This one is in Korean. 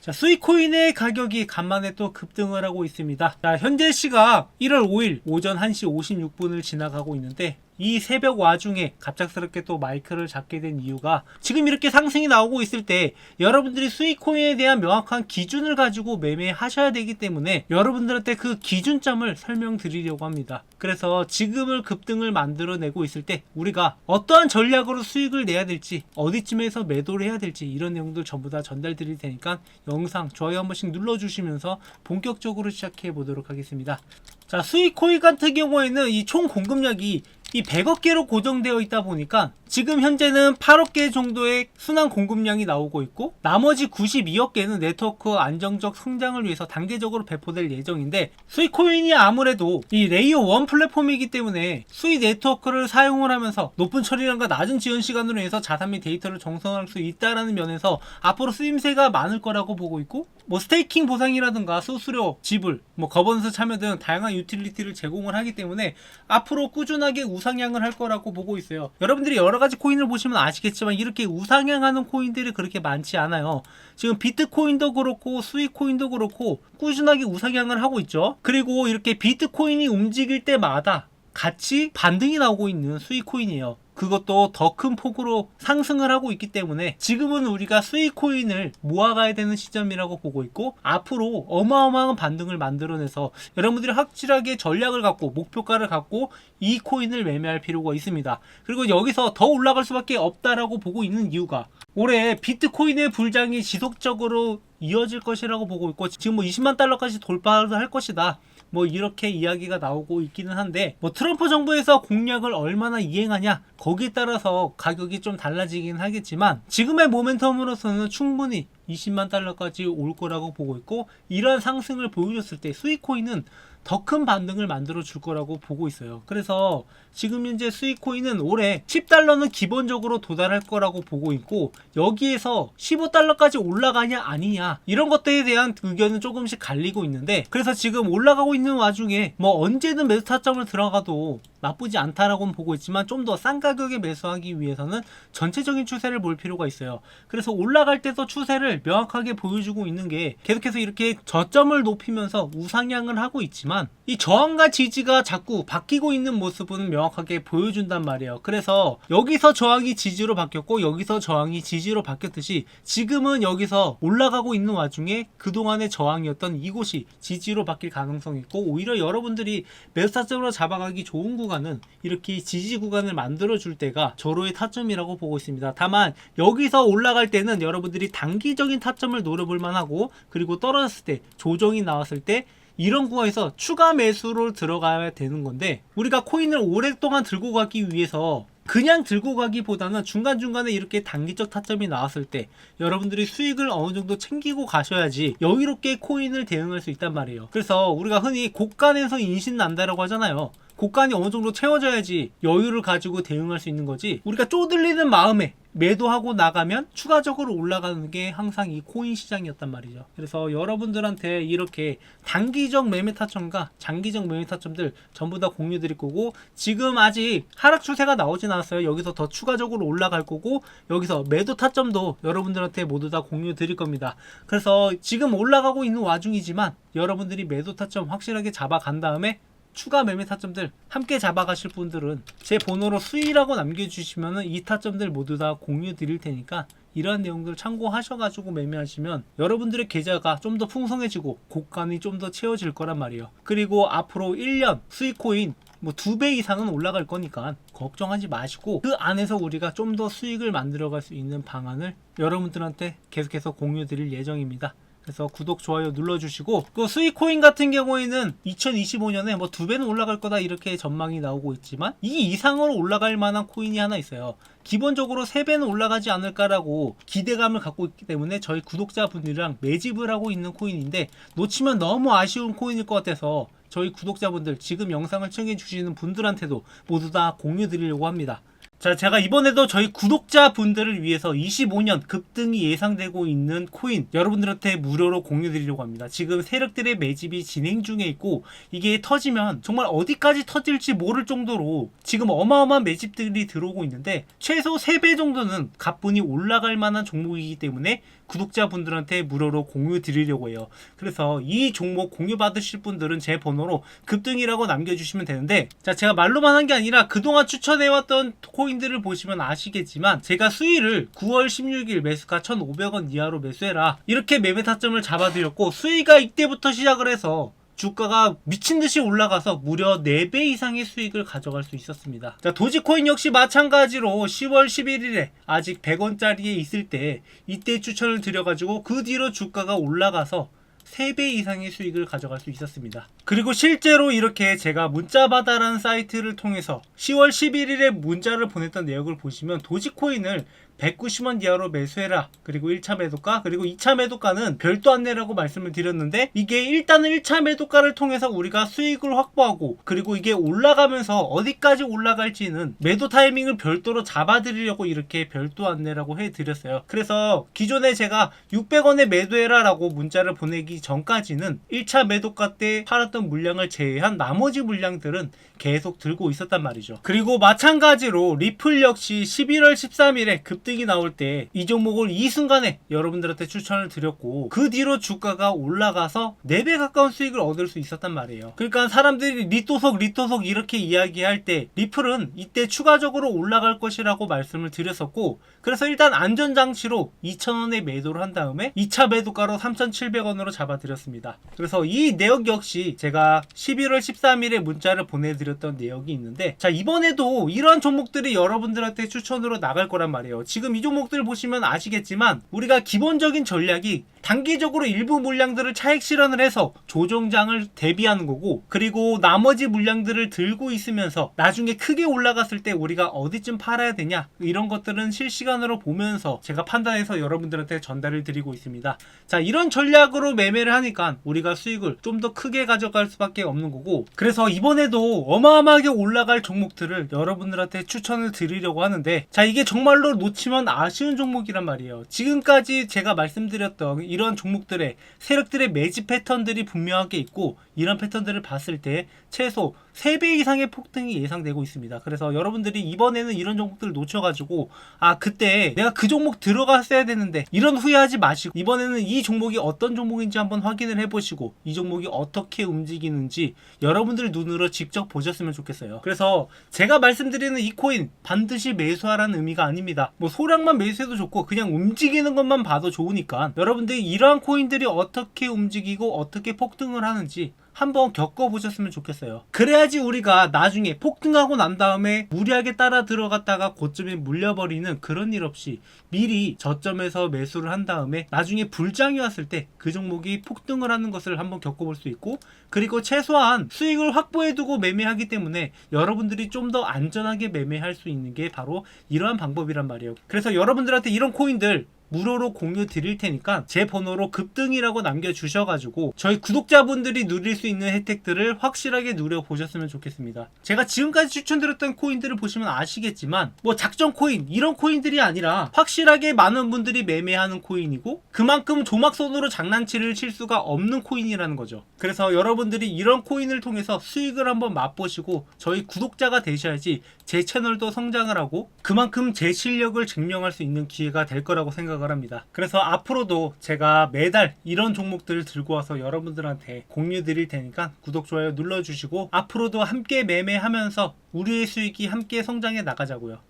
자, 수익코인의 가격이 간만에 또 급등을 하고 있습니다. 자, 현재 시각 1월 5일 오전 1시 56분을 지나가고 있는데 이 새벽 와중에 갑작스럽게 또 마이크를 잡게 된 이유가 지금 이렇게 상승이 나오고 있을 때 여러분들이 수익코인에 대한 명확한 기준을 가지고 매매하셔야 되기 때문에 여러분들한테 그 기준점을 설명드리려고 합니다. 그래서 지금을 급등을 만들어내고 있을 때 우리가 어떠한 전략으로 수익을 내야 될지 어디쯤에서 매도를 해야 될지 이런 내용들 전부 다 전달 드릴 테니까 영상 좋아요 한 번씩 눌러주시면서 본격적으로 시작해 보도록 하겠습니다. 자, 수익 코인 같은 경우에는 이 총 공급량이 이 100억 개로 고정되어 있다 보니까 지금 현재는 8억 개 정도의 순환 공급량이 나오고 있고 나머지 92억 개는 네트워크 안정적 성장을 위해서 단계적으로 배포될 예정인데 수익 코인이 아무래도 이 레이어 1 플랫폼이기 때문에 수익 네트워크를 사용을 하면서 높은 처리량과 낮은 지연 시간으로 해서 자산 및 데이터를 정성할 수 있다라는 면에서 앞으로 쓰임새가 많을 거라고 보고 있고 뭐 스테이킹 보상이라든가 수수료 지불 뭐 거버넌스 참여 등 다양한 유틸리티를 제공을 하기 때문에 앞으로 꾸준하게 우상향을 할 거라고 보고 있어요. 여러분들이 여러 가지 코인을 보시면 아시겠지만 이렇게 우상향하는 코인들이 그렇게 많지 않아요. 지금 비트코인도 그렇고 스위코인도 그렇고 꾸준하게 우상향을 하고 있죠. 그리고 이렇게 비트코인이 움직일 때마다 같이 반등이 나오고 있는 수익코인이에요. 그것도 더 큰 폭으로 상승을 하고 있기 때문에 지금은 우리가 수익 코인을 모아가야 되는 시점이라고 보고 있고 앞으로 어마어마한 반등을 만들어내서 여러분들이 확실하게 전략을 갖고 목표가를 갖고 이 코인을 매매할 필요가 있습니다. 그리고 여기서 더 올라갈 수밖에 없다라고 보고 있는 이유가 올해 비트코인의 불장이 지속적으로 이어질 것이라고 보고 있고 지금 뭐 20만 달러까지 돌파를 할 것이다. 뭐 이렇게 이야기가 나오고 있기는 한데 뭐 트럼프 정부에서 공약을 얼마나 이행하냐 거기에 따라서 가격이 좀 달라지긴 하겠지만 지금의 모멘텀으로서는 충분히 20만 달러까지 올 거라고 보고 있고 이러한 상승을 보여줬을 때 수익코인은 더 큰 반등을 만들어 줄 거라고 보고 있어요. 그래서 지금 현재 수익코인은 올해 10달러는 기본적으로 도달할 거라고 보고 있고 여기에서 15달러까지 올라가냐 아니냐 이런 것들에 대한 의견은 조금씩 갈리고 있는데 그래서 지금 올라가고 있는 와중에 뭐 언제든 매수 타점을 들어가도 나쁘지 않다라고는 보고 있지만 좀 더 싼 가격에 매수하기 위해서는 전체적인 추세를 볼 필요가 있어요. 그래서 올라갈 때도 추세를 명확하게 보여주고 있는 게 계속해서 이렇게 저점을 높이면서 우상향을 하고 있지만 이 저항과 지지가 자꾸 바뀌고 있는 모습은 명확하게 보여준단 말이에요. 그래서 여기서 저항이 지지로 바뀌었고 여기서 저항이 지지로 바뀌었듯이 지금은 여기서 올라가고 있는 와중에 그동안의 저항이었던 이곳이 지지로 바뀔 가능성이 있고 오히려 여러분들이 매수 타점으로 잡아가기 좋은 구간 은 이렇게 지지 구간을 만들어 줄 때가 저로의 타점이라고 보고 있습니다. 다만 여기서 올라갈 때는 여러분들이 단기적인 타점을 노려볼 만하고 그리고 떨어졌을 때 조정이 나왔을 때 이런 구간에서 추가 매수로 들어가야 되는 건데 우리가 코인을 오랫동안 들고 가기 위해서 그냥 들고 가기보다는 중간중간에 이렇게 단기적 타점이 나왔을 때 여러분들이 수익을 어느 정도 챙기고 가셔야지 여유롭게 코인을 대응할 수 있단 말이에요. 그래서 우리가 흔히 곡간에서 인신 난다라고 하잖아요. 곡간이 어느 정도 채워져야지 여유를 가지고 대응할 수 있는 거지. 우리가 쪼들리는 마음에 매도하고 나가면 추가적으로 올라가는 게 항상 이 코인 시장이었단 말이죠. 그래서 여러분들한테 이렇게 단기적 매매 타점과 장기적 매매 타점들 전부 다 공유 드릴 거고 지금 아직 하락 추세가 나오진 않았어요. 여기서 더 추가적으로 올라갈 거고 여기서 매도 타점도 여러분들한테 모두 다 공유 드릴 겁니다. 그래서 지금 올라가고 있는 와중이지만 여러분들이 매도 타점 확실하게 잡아간 다음에 추가 매매 타점들 함께 잡아가실 분들은 제 번호로 수위라고 남겨주시면 이 타점들 모두 다 공유 드릴 테니까 이러한 내용들 참고하셔가지고 매매하시면 여러분들의 계좌가 좀 더 풍성해지고 곡간이 좀 더 채워질 거란 말이에요. 그리고 앞으로 1년 수익코인 뭐 두 배 이상은 올라갈 거니까 걱정하지 마시고 그 안에서 우리가 좀 더 수익을 만들어갈 수 있는 방안을 여러분들한테 계속해서 공유 드릴 예정입니다. 그래서 구독, 좋아요 눌러주시고 그 수익코인 같은 경우에는 2025년에 뭐 두 배는 올라갈 거다 이렇게 전망이 나오고 있지만 이 이상으로 올라갈 만한 코인이 하나 있어요. 기본적으로 3배는 올라가지 않을까라고 기대감을 갖고 있기 때문에 저희 구독자분들이랑 매집을 하고 있는 코인인데 놓치면 너무 아쉬운 코인일 것 같아서 저희 구독자분들 지금 영상을 청해 주시는 분들한테도 모두 다 공유 드리려고 합니다. 자, 제가 이번에도 저희 구독자분들을 위해서 25년 급등이 예상되고 있는 코인 여러분들한테 무료로 공유 드리려고 합니다. 지금 세력들의 매집이 진행 중에 있고 이게 터지면 정말 어디까지 터질지 모를 정도로 지금 어마어마한 매집들이 들어오고 있는데 최소 3배 정도는 가뿐히 올라갈 만한 종목이기 때문에 구독자분들한테 무료로 공유 드리려고 해요. 그래서 이 종목 공유 받으실 분들은 제 번호로 급등이라고 남겨주시면 되는데 자 제가 말로만 한 게 아니라 그동안 추천해왔던 코인들을 보시면 아시겠지만 제가 수위를 9월 16일 매수가 1,500원 이하로 매수해라 이렇게 매매 타점을 잡아드렸고 수위가 이때부터 시작을 해서 주가가 미친 듯이 올라가서 무려 4배 이상의 수익을 가져갈 수 있었습니다. 자, 도지코인 역시 마찬가지로 10월 11일에 아직 100원짜리에 있을 때 이때 추천을 드려가지고 그 뒤로 주가가 올라가서 3배 이상의 수익을 가져갈 수 있었습니다. 그리고 실제로 이렇게 제가 문자바다라는 사이트를 통해서 10월 11일에 문자를 보냈던 내역을 보시면 도지코인을 190원 이하로 매수해라. 그리고 1차 매도가, 그리고 2차 매도가는 별도 안내라고 말씀을 드렸는데 이게 일단은 1차 매도가를 통해서 우리가 수익을 확보하고 그리고 이게 올라가면서 어디까지 올라갈지는 매도 타이밍을 별도로 잡아드리려고 이렇게 별도 안내라고 해드렸어요. 그래서 기존에 제가 600원에 매도해라 라고 문자를 보내기 전까지는 1차 매도가 때 팔았던 물량을 제외한 나머지 물량들은 계속 들고 있었단 말이죠. 그리고 마찬가지로 리플 역시 11월 13일에 급등 이 나올 때 이 종목을 이 순간에 여러분들한테 추천을 드렸고 그 뒤로 주가가 올라가서 4배 가까운 수익을 얻을 수 있었단 말이에요. 그러니까 사람들이 리토속 리토속 이렇게 이야기할 때 리플은 이때 추가적으로 올라갈 것이라고 말씀을 드렸었고 그래서 일단 안전장치로 2,000원에 매도를 한 다음에 2차 매도가로 3,700원으로 잡아드렸습니다. 그래서 이 내역 역시 제가 11월 13일에 문자를 보내드렸던 내역이 있는데 자 이번에도 이러한 종목들이 여러분들한테 추천으로 나갈 거란 말이에요. 지금 이 종목들 보시면 아시겠지만 우리가 기본적인 전략이 단기적으로 일부 물량들을 차익 실현을 해서 조정장을 대비하는 거고 그리고 나머지 물량들을 들고 있으면서 나중에 크게 올라갔을 때 우리가 어디쯤 팔아야 되냐 이런 것들은 실시간으로 보면서 제가 판단해서 여러분들한테 전달을 드리고 있습니다. 자 이런 전략으로 매매를 하니까 우리가 수익을 좀 더 크게 가져갈 수밖에 없는 거고 그래서 이번에도 어마어마하게 올라갈 종목들을 여러분들한테 추천을 드리려고 하는데 자 이게 정말로 놓치 면 아쉬운 종목이란 말이에요. 지금까지 제가 말씀드렸던 이런 종목들의 세력들의 매집 패턴들이 분명하게 있고 이런 패턴들을 봤을 때 최소 3배 이상의 폭등이 예상되고 있습니다. 그래서 여러분들이 이번에는 이런 종목들을 놓쳐가지고 아 그때 내가 그 종목 들어갔어야 되는데 이런 후회하지 마시고 이번에는 이 종목이 어떤 종목인지 한번 확인을 해보시고 이 종목이 어떻게 움직이는지 여러분들 눈으로 직접 보셨으면 좋겠어요. 그래서 제가 말씀드리는 이 코인 반드시 매수하라는 의미가 아닙니다. 뭐 소량만 매수해도 좋고 그냥 움직이는 것만 봐도 좋으니까 여러분들이 이러한 코인들이 어떻게 움직이고 어떻게 폭등을 하는지 한번 겪어보셨으면 좋겠어요. 그래야지 우리가 나중에 폭등하고 난 다음에 무리하게 따라 들어갔다가 고점에 물려버리는 그런 일 없이 미리 저점에서 매수를 한 다음에 나중에 불장이 왔을 때 그 종목이 폭등을 하는 것을 한번 겪어볼 수 있고 그리고 최소한 수익을 확보해두고 매매하기 때문에 여러분들이 좀 더 안전하게 매매할 수 있는 게 바로 이러한 방법이란 말이에요. 그래서 여러분들한테 이런 코인들 무료로 공유 드릴 테니까 제 번호로 급등이라고 남겨주셔가지고 저희 구독자분들이 누릴 수 있는 혜택들을 확실하게 누려보셨으면 좋겠습니다. 제가 지금까지 추천드렸던 코인들을 보시면 아시겠지만 뭐 작전 코인 이런 코인들이 아니라 확실하게 많은 분들이 매매하는 코인이고 그만큼 조막손으로 장난치를 칠 수가 없는 코인이라는 거죠. 그래서 여러분들이 이런 코인을 통해서 수익을 한번 맛보시고 저희 구독자가 되셔야지 제 채널도 성장을 하고 그만큼 제 실력을 증명할 수 있는 기회가 될 거라고 생각을 합니다. 그래서 앞으로도 제가 매달 이런 종목들을 들고 와서 여러분들한테 공유 드릴 테니까 구독, 좋아요 눌러주시고 앞으로도 함께 매매하면서 우리의 수익이 함께 성장해 나가자고요.